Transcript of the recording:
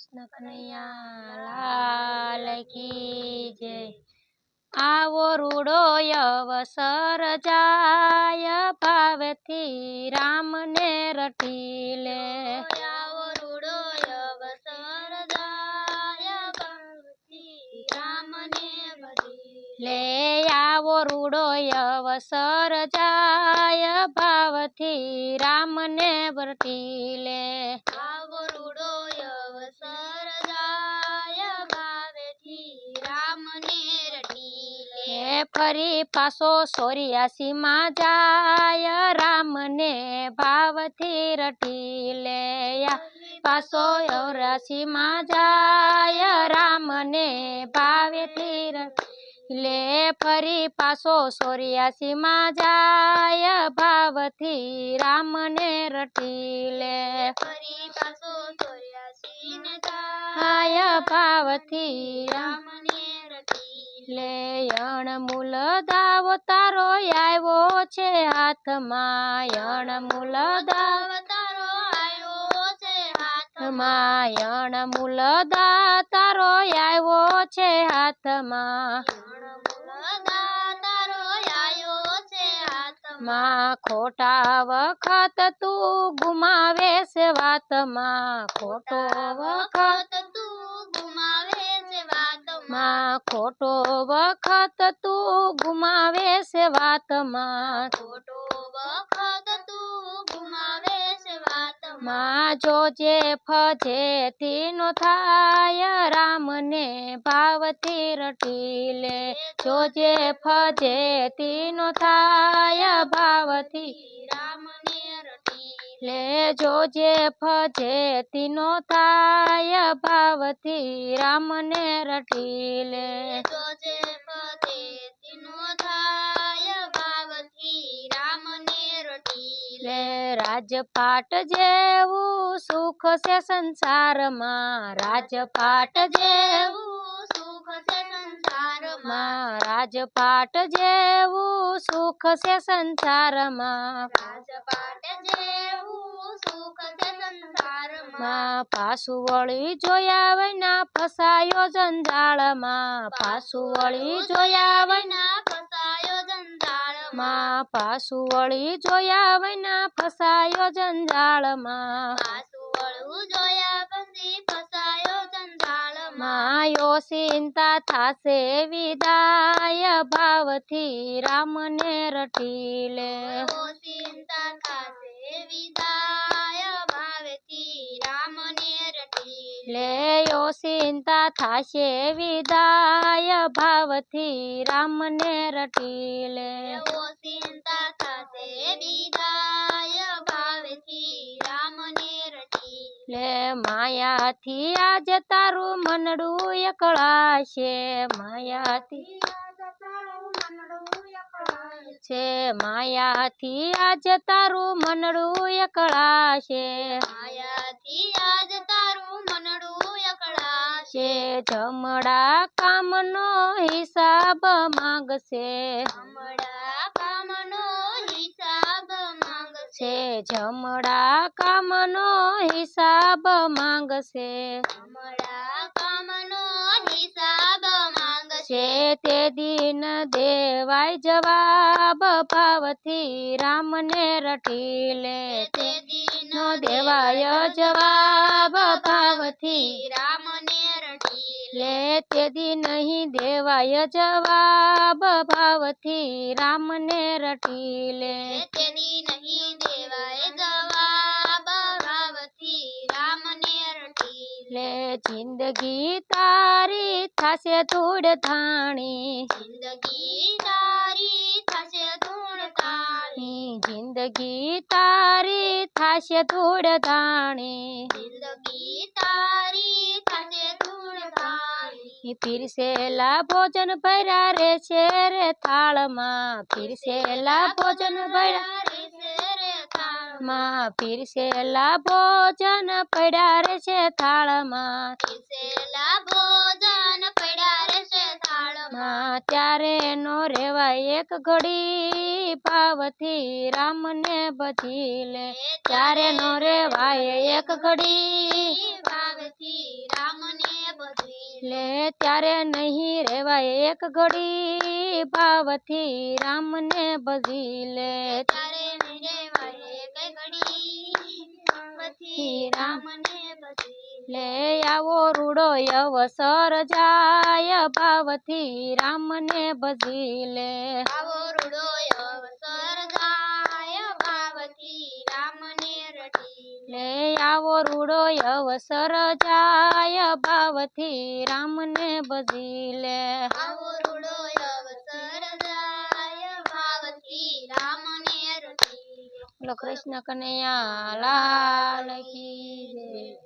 કૃષ્ણ કનૈયા લાલ કી જય આવો રૂડો અવસર જાય ભાવથી રામને રટી લે આવો રૂડો અવસર જાય ભક્તિ રામને રટી લે આવો રૂડો અવસર જાય ભાવથી રામને વરટી લે આવો રૂડો અવસર જાય ભાવેથી રામને રટી લે એ ફરી પાછો સોર્યાસીમાં જાય. રામને ભાવથી રટી લેયા. પાછો ચોરાસીમાં જાય. રામને ભાવેથી રટી લે. ફરી પાછો સોર્યાસીમાં જાય. ભાવથી રામને રટી લે. ફરી પાછો સોરિયાસી ને આય ભાવથી રામ રામને રટી મૂલ અણમૂલ દાવો તારો આવ્યો છે હાથમાં અણમૂલ દાવ તારો આવ્યો છે હાથમાં. અણમૂલ દા તારો આવ્યો છે હાથમાં. માં ખોટા વખત તું ગુમાવે છે વાતમાં. ખોટો વખત તું વાતમાં માં ખોટો વખત તું ગુમાવે છે વાતમાં. ખોટો વખત તું ગુમાવે છે વાતમાં. જોજે ફજે તીનો થાય રામને ભાવથી રટી લે. જોજે ફજે તીનો થાય ભાવથી લે જોજે ફજે તીનો થાય ભાવથી રામને રટી લે જોજે પદે તેનો થાય ભાવથી રામને રટી લે રાજપાટ જેવું સુખ છે સંસારમાં રાજપાટ જેવું એવું સુખ છે સંસારમાં માં રાજપાટ જેવું સુખ છે સંસારમાં રાજપાટ જેવું સુખ છે સંસારમાં માં પાછું વળી જોયા વૈના ફસાયો જંજાળમાં પાછું વળી જોયા વૈના ફસાયો જંજાળમાં માં પાછું વળી જોયા વૈના ફસાયો જંજાળમાં પાછું વળવું જોયા પછી ફસાયો જંજાળમાં માયો ચિંતા થાશે વિદાય ભાવથી રામને રટી લે. ચિંતા થાશે વિદાય ભાવેથી રામને રટી લે યો ચિંતા થાશે વિદાય ભાવથી રામને રટી લે. ઓ થાશે વિદાય ભાવથી રામને રટી લે માયાથી આજ તારું મનડું એકળાશે. માયાથી છે માયાથી આજ તારું મનડું એકળાશે. માયાથી આજ તારું છે. જમડા કામનો હિસાબ માંગશે. હમણાં કામનો હિસાબ માંગશે. જમડા કામનો હિસાબ માંગશે. હમણાં કામનો હિસાબ માંગશે. છે તે દિન દેવાય જવાબ ભાવથી રામને રટી લે તે દિન દેવાય જવાબ ભાવથી રામને રટી લે તે દી નહીં દેવાય જવાબ ભાવથી રામને રટી લે તેની નહીં દેવાય જવાબ ભાવથી રામને રટી લે જિંદગી તારી થશે ધૂળ થાણી જિંદગી તારી થશે ધૂળ તાળી જિંદગી તારી થશે ધૂળ ધાણી જિંદગી તારી થશે ધૂળ તાળી પીરસેલા ભોજન ભર્યા રે છે રે થાળમાં. પીરસેલા ભોજન ભર્યા રે થાળમાં. પીરસેલા ભોજન પડ્યા રે છે થાળમાં. પીરસેલા ભોજન પડ્યા રહેશે થાળમાં. ત્યારે નો રેવાય એક ઘડી ભાવથી રામને બધી લે. ત્યારે નો રેવાય એક ઘડી ભાવથી લે ત્યારે નહીં રેવાય એક ઘડી. ભાવથી રામને ભજી લે ત્યારે નહીં રેવાય એક ઘડી. રામને ભજી લે. આવો રૂડો અવસર જાય. ભાવથી રામને ભજી લે. આવો રૂડો અવસર જાય ભાવથી રામને રટી લે આવો અવસર જાય ભાવથી રામને બજી લે. કૃષ્ણ કનૈયા લાલ કી